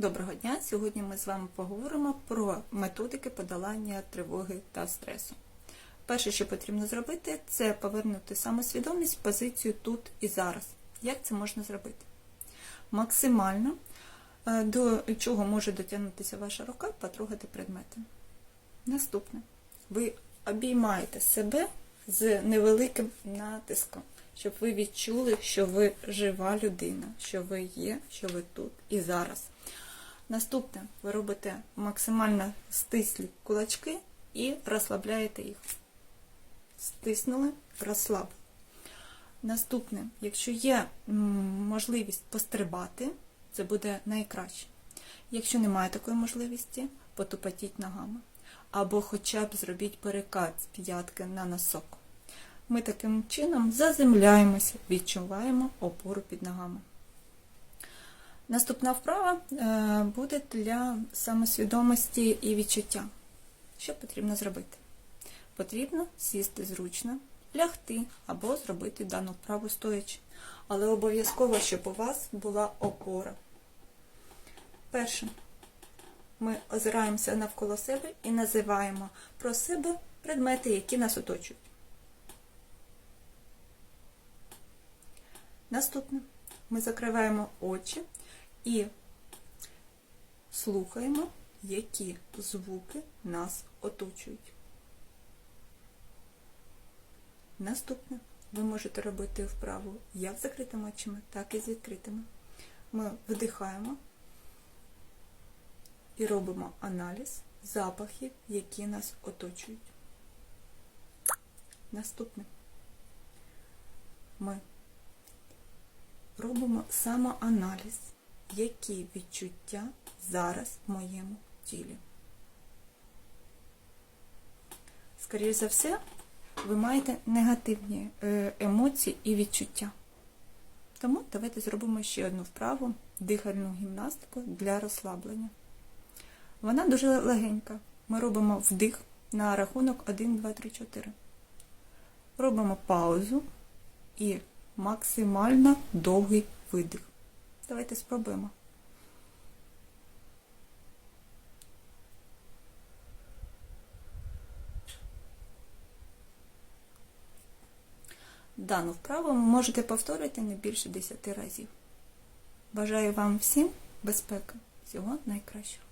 Доброго дня! Сьогодні ми з вами поговоримо про методики подолання тривоги та стресу. Перше, що потрібно зробити, це повернути самосвідомість в позицію тут і зараз. Як це можна зробити? Максимально е, до чого може дотягнутися ваша рука, потрогати предмети. Наступне. Ви обіймаєте себе з невеликим натиском, щоб ви відчули, що ви жива людина, що ви є, що ви тут і зараз. Наступне, ви робите максимально стислі кулачки і розслабляєте їх. Стиснули, розслабили. Наступне, якщо є можливість пострибати, це буде найкраще. Якщо немає такої можливості, потупотіть ногами. Або хоча б зробіть перекат з п'ятки на носок. Ми таким чином заземляємося, відчуваємо опору під ногами. Наступна вправа е, буде для самосвідомості і відчуття. Що потрібно зробити? Потрібно сісти зручно, лягти або зробити дану вправу стоячи. Але обов'язково, щоб у вас була опора. Перше, ми озираємося навколо себе і називаємо про себе предмети, які нас оточують. Наступне, ми закриваємо очі і слухаємо, які звуки нас оточують. Наступне, ви можете робити вправу як з закритими очима, так і з відкритими. Ми вдихаємо і робимо аналіз запахів, які нас оточують. Наступне. Ми робимо самоаналіз, які відчуття зараз в моєму тілі. Скоріше за все, ви маєте негативні е, емоції і відчуття. Тому давайте зробимо ще одну вправу дихальну гімнастику для розслаблення. Вона дуже легенька. Ми робимо вдих на рахунок 1, 2, 3, 4. Робимо паузу і максимально довгий видих. Давайте спробуємо. Дану вправу ви можете повторити не більше 10 разів. Бажаю вам всім безпеки. Всього найкращого.